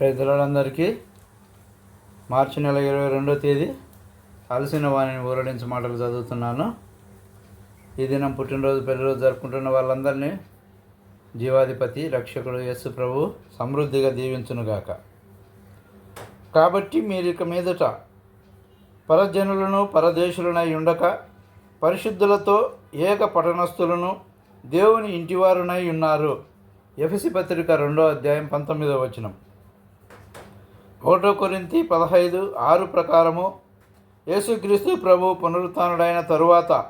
రైతులందరికీ మార్చి నెల ఇరవై రెండో తేదీ అలసిన వాణిని ఊరడించి మాటలు చదువుతున్నాను. ఈ దినం పుట్టినరోజు పెళ్ళిరోజు జరుపుకుంటున్న వాళ్ళందరినీ జీవాధిపతి రక్షకుడు యస్సు ప్రభు సమృద్ధిగా దీవించునుగాక కాబట్టి మీరు ఇక మీదట పరజనులను పరదేశులనై ఉండక పరిశుద్ధులతో ఏక పఠనస్థులను దేవుని ఇంటివారునై ఉన్నారు. ఎఫసి పత్రిక రెండో అధ్యాయం పంతొమ్మిదో వచనం. ఒకటో కొరింతి పదహైదు ఆరు ప్రకారము యేసుక్రీస్తు ప్రభు పునరుత్డైన తరువాత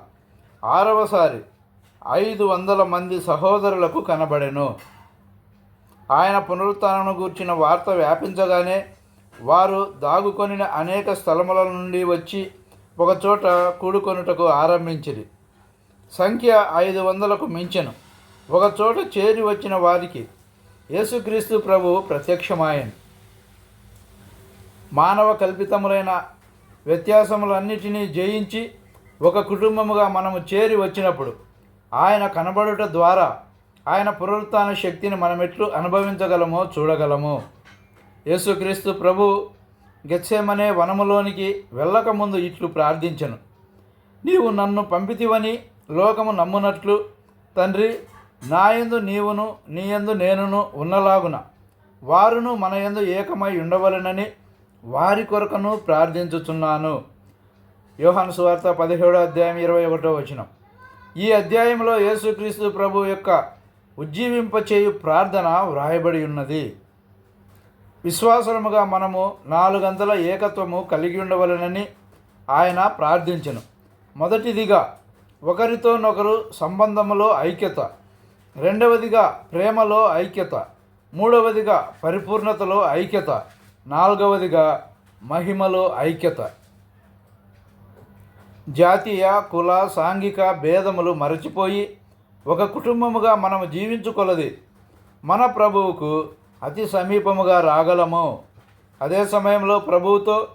ఆరవసారి ఐదు వందల మంది సహోదరులకు కనబడెను. ఆయన పునరుత్నం గూర్చిన వార్త వ్యాపించగానే వారు దాగుకొనిన అనేక స్థలముల నుండి వచ్చి ఒకచోట కూడుకొనుటకు ఆరంభించిరి. సంఖ్య ఐదు వందలకు మించెను. ఒకచోట చేరి వచ్చిన వారికి యేసుక్రీస్తు ప్రభు ప్రత్యక్షమాయను. మానవ కల్పితములైన వ్యత్యాసములన్నిటినీ జయించి ఒక కుటుంబముగా మనము చేరి వచ్చినప్పుడు ఆయన కనబడుట ద్వారా ఆయన పునరుత్న శక్తిని మనమెట్లు అనుభవించగలమో చూడగలము. యేసుక్రీస్తు ప్రభు గెత్సేమనే వనములోనికి వెళ్ళకముందు ఇట్లు ప్రార్థించను. నీవు నన్ను పంపితివని లోకము నమ్మునట్లు తండ్రి నాయందు నీవును నీయందు నేనును ఉన్నలాగున వారును మన యందు ఏకమై ఉండవలెనని వారి కొరకును ప్రార్థించుచున్నాను. యోహాను సువార్త పదిహేడో అధ్యాయం ఇరవై ఒకటో వచనం. ఈ అధ్యాయంలో యేసుక్రీస్తు ప్రభు యొక్క ఉజ్జీవింపచేయు ప్రార్థన వ్రాయబడి ఉన్నది. విశ్వాసముగా మనము నాలుగంతల ఏకత్వము కలిగి ఉండవలనని ఆయన ప్రార్థించను. మొదటిదిగా ఒకరితోనొకరు సంబంధములో ఐక్యత రెండవదిగా ప్రేమలో ఐక్యత మూడవదిగా పరిపూర్ణతలో ఐక్యత నాలుగవదిగా మహిమలో ఐక్యత. జాతీయ కుల సాంఘిక భేదములు మరచిపోయి ఒక కుటుంబముగా మనము జీవించుకొలది. మన ప్రభువుకు అతి సమీపముగా రాగలము. అదే సమయంలో ప్రభువుతో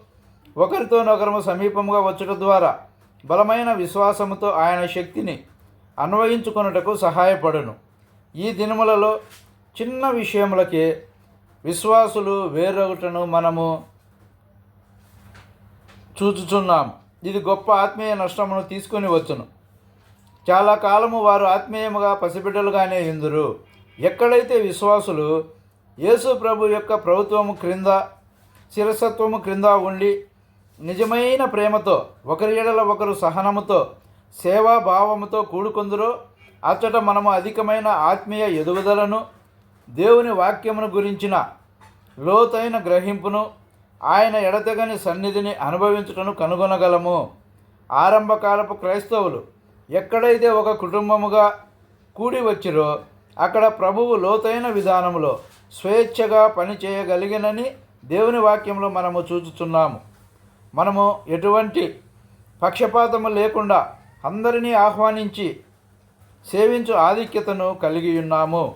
ఒకరితోనొకరము సమీపముగా వచ్చుట ద్వారా బలమైన విశ్వాసముతో ఆయన శక్తిని అన్వయించుకొనుటకు సహాయపడును. ఈ దినములలో చిన్న విషయములకే విశ్వాసులు వేరొకటను మనము చూచుచున్నాం. ఇది గొప్ప ఆత్మీయ నష్టమును తీసుకొని వచ్చును. చాలా కాలము వారు ఆత్మీయముగా పసిబిడ్డలుగానే ఇందురు ఎక్కడైతే విశ్వాసులు యేసు ప్రభు యొక్క ప్రభుత్వము క్రింద శిరసత్వము క్రింద ఉండి నిజమైన ప్రేమతో ఒకరి ఎడల ఒకరు సహనముతో సేవాభావముతో కూడుకుందరో అచ్చట మనము అధికమైన ఆత్మీయ ఎదుగుదలను దేవుని వాక్యమును గురించిన లోతైన గ్రహింపును ఆయన ఎడతెగని సన్నిధిని అనుభవించుటను కనుగొనగలము. ఆరంభకాలపు క్రైస్తవులు ఎక్కడైతే ఒక కుటుంబముగా కూడి వచ్చిరో అక్కడ ప్రభువు లోతైన విధానంలో స్వేచ్ఛగా పని చేయగలిగినని దేవుని వాక్యంలో మనము చూచుతున్నాము మనము ఎటువంటి పక్షపాతము లేకుండా అందరినీ ఆహ్వానించి సేవించు ఆధిక్యతను కలిగి ఉన్నాము.